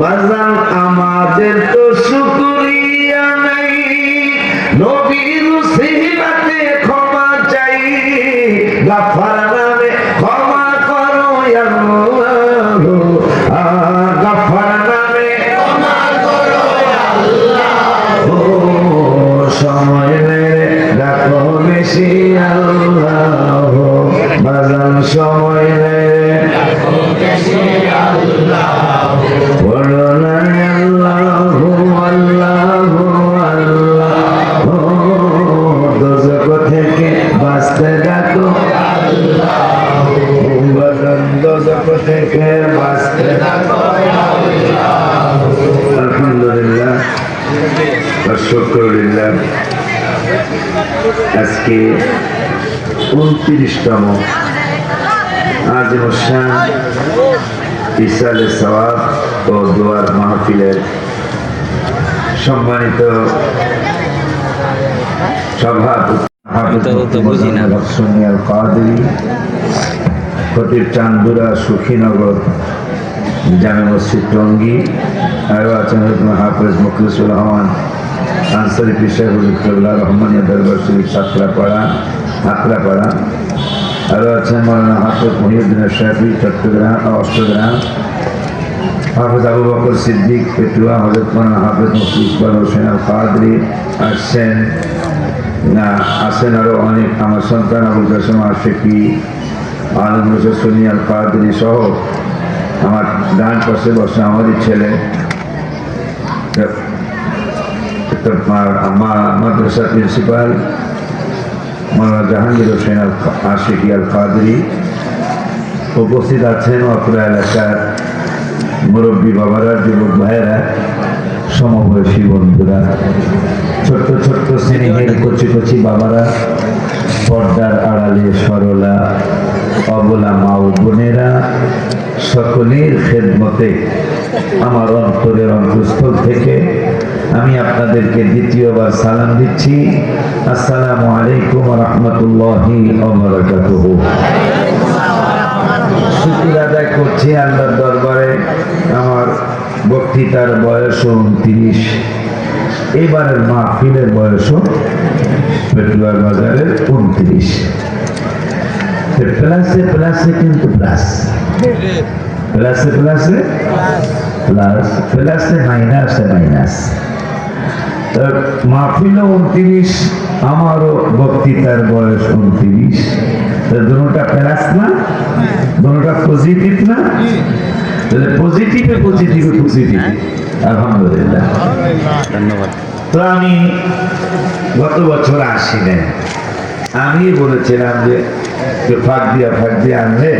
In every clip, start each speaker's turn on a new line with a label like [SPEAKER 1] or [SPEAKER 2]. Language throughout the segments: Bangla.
[SPEAKER 1] বাজান আমাদের তো শুকরিয়া নাই। নবীর সিহবাতে ক্ষমা চাই। গাফার আলহামদুলিল্লাহ শুক্রলিল্লাহ আজকে উনত্রিশতম আজিম শাহ ইসালে সওয়াব ও দোয়ার মাহফিলের সম্মানিত সভাপতি চান্দুরা সুখীনগর জামে মসজিদ টঙ্গী আরও আছেন হাফেজ মুখলিসুর রহমান আনসারি পিসাহুল্লাহ রহমানিয়া দরবার শরীফ সাতরাপাড়া হাতরাপাড়া আরও আছেন মৌলানা হাফেজ মহিউদ্দিন শাফি চট্টগ্রাম অষ্টগ্রাম হাফেজ আবু বকর সিদ্দিক পেটুয়া হজরত মৌলানা হাফেজ মুফতি ইকবাল হোসেন আল কাদরি আসছেন না আরও অনেক আমার সন্তান আবুল কাসম আশেকি আনন্দ হোসেন সনি আল কাদরি সহ আমার ডান পাশে বসে আমারই ছেলে আমার মাদ্রাসা প্রিন্সিপাল মাওলানা জাহাঙ্গীর হোসেন আশিকি আল কাদরি উপস্থিত আছেন অত্র এলাকার মুরব্বী বাবারা, যুবক ভাইয়েরা, সমবয়সী বন্ধুরা, ছোট্ট ছোট্ট স্নেহের কচি কচি বাবারা, পর্দার আড়ালে সরলা, অবলা মা ও বোনেরা, সকলের খেদমতে আমার অন্তরের অন্তঃস্থল থেকে আমি আপনাদেরকে দ্বিতীয়বার সালাম দিচ্ছি। আসসালামু আলাইকুম রহমতুল্লাহি শুক্র আদায় করছি আল্লাহর দরবারে। আমার বক্তৃতার বয়স উনত্রিশ। এবারের মাহফিলের বয়স পেটুয়ার বাজারের উনত্রিশ। প্লাসে প্লাসে কিন্তু প্লাস প্লাসে প্লাসে প্লাস প্লাসে মাইনাসে মাইনাস মাহফিল উনত্রিশ আমারও বক্তৃতার বয়স উনত্রিশ দুটা প্লাস না দুটা পজিটিভ না তাহলে পজিটিভে পজিটিভে পজিটিভ আলহামদুলিল্লাহ
[SPEAKER 2] ধন্যবাদ
[SPEAKER 1] তো আমি গত বছর আসিলেন আমি বলেছিলাম যে একটু ফাঁক দিয়া ফাঁক দিয়ে আনলে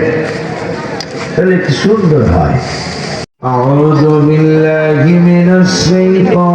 [SPEAKER 1] তাহলে একটু সুন্দর হয় أعوذ بالله من الشيطان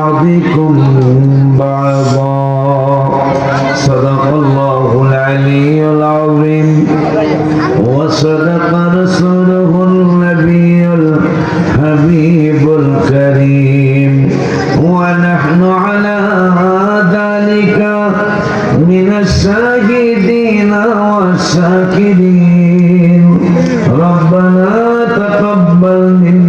[SPEAKER 1] بعضكم بعضا. صدق الله العلي العظيم. وصدق رسوله النبي الحبيب الكريم. ونحن على ذلك من الشاهدين والشاكرين. ربنا تقبل منا